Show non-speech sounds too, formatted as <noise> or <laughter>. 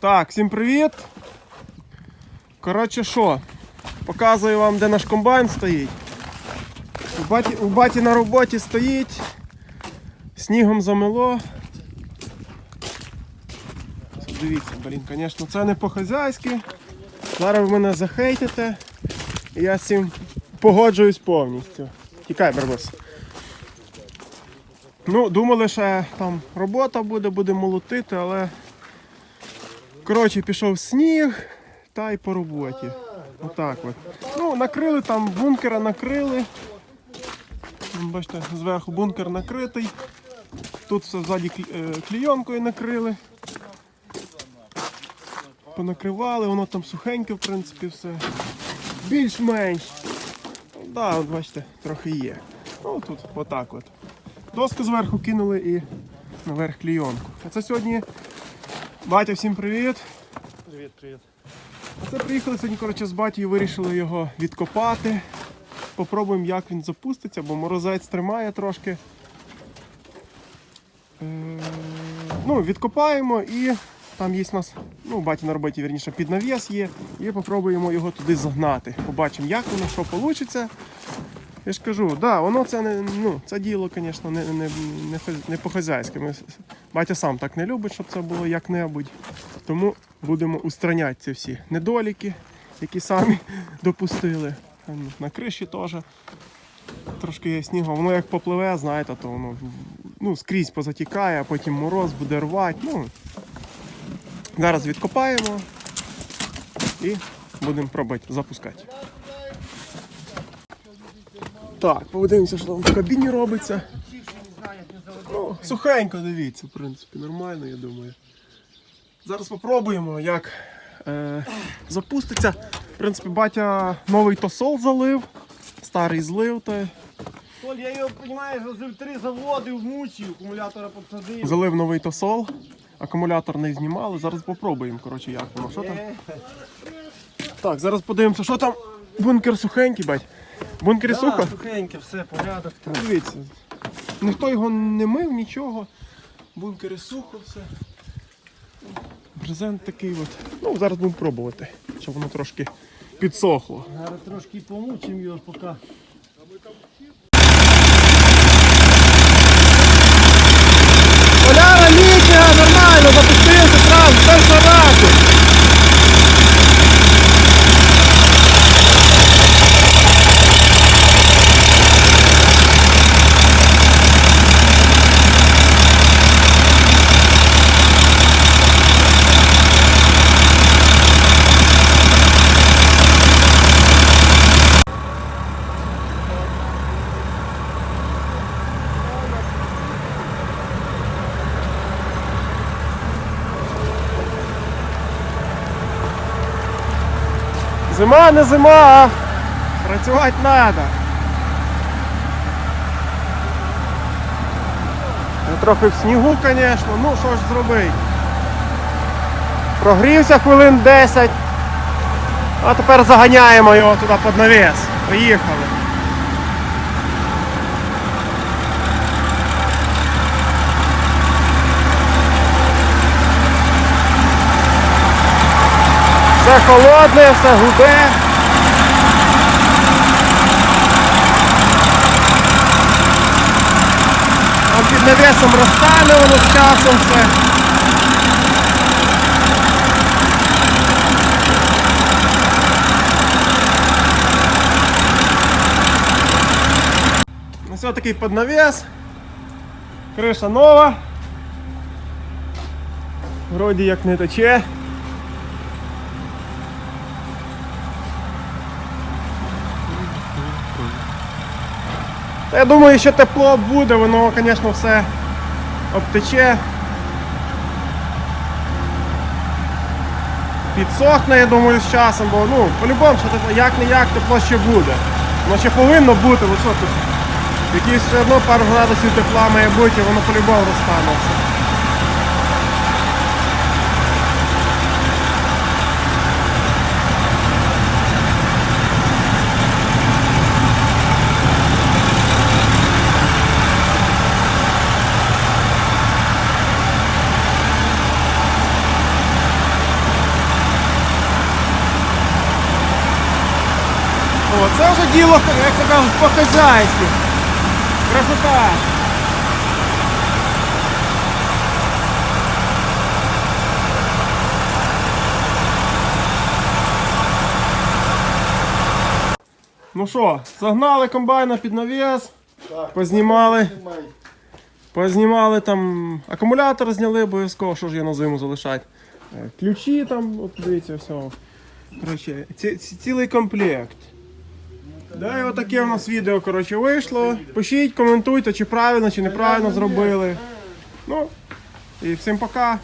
Так, всім привіт. Коротше, що? Показую вам, де наш комбайн стоїть. У баті, у баті на роботі стоїть. Снігом замело. Дивіться, блін, звісно, це не по-хазяйськи. Зараз ви мене захейтите. І я з цим погоджуюсь повністю. Тікай, барбос. Ну, думали, що там робота буде, буде молотити, але. Коротше, пішов сніг та й по роботі. Отак от. Ну, накрили там, бункера накрили. Бачите, зверху бункер накритий. Тут все ззаді е, клійонкою накрили. Понакривали, воно там сухеньке, в принципі, все. Більш-менш. Да, от бачите, трохи є. Ну тут отак от. Доску зверху кинули і наверх клійонку. А це сьогодні. Батя, всім привіт. Привіт, привіт. А це приїхали сьогодні, коротше, з батьком вирішили його відкопати. Попробуємо, як він запуститься, бо морозець тримає трошки. Е, Ну, відкопаємо і там є у нас, ну, у баті на роботі, вірніше, під навіс є. І попробуємо його туди загнати. Побачимо, як воно, що вийде. Я ж кажу, да, воно це не ну, це діло, звісно, не, не, не, не по-хазяйськи. Батя сам так не любить, щоб це було як-небудь. Тому будемо устраняти ці всі недоліки, які самі <laughs> допустили. На криші теж трошки є снігу. Воно як попливе, знаєте, то воно ну, скрізь позатікає, а потім мороз буде рвати. Ну, зараз відкопаємо і будемо пробувати запускати. Так, подивимося, що там в кабіні робиться. Ну, сухенько, дивіться, в принципі, нормально, я думаю. Зараз спробуємо, як е, запуститься. В принципі, батя новий тосол залив, старий злив, та Толь, я його, розумієш, розив три заводи, вмучив, акумулятора підсадив. залив новий тосол. Акумулятор не знімали. Зараз попробуємо, коротше, як воно. Що там? Е, Так, зараз подивимося, що там. Бункер сухенький, бать. В бункері сухо? Сухеньке, все, порядок. Ну, Дивіться. Ніхто його не мив, нічого. Бункери сухо все. Брезент такий от. Ну, зараз будемо пробувати, щоб воно трошки підсохло. Зараз трошки помучимо його, поки. Зима не зима, а працювати треба. Трохи в снігу, звісно, ну що ж зробити. Прогрівся хвилин 10, а тепер заганяємо його туди під навіс. Поїхали. Все холодне, все гуде. Там під навісом розтане воно з часом все. Ну, все такий під навіс. Криша нова. Вроді як не тече. Я думаю, що тепло буде, воно, звісно, все обтече. Підсохне, я думаю, з часом, бо ну, по-любому, як не як тепло ще буде. Воно ще повинно бути, бо що тут? Якісь все одно пару градусів тепла має бути, воно по-любому розтане. О, це вже діло, як то кажуть, по-хазяйськи. Красота. Ну що, загнали комбайна під навіс, познімали, познімали там, акумулятор зняли обов'язково, що ж я на зиму залишати. Е, Ключі там, от дивіться, все. Коротше, ці, ці- цілий комплект. Да, і отаке у нас відео коротше, вийшло. Пишіть, коментуйте, чи правильно, чи неправильно зробили. Ну, і всім пока.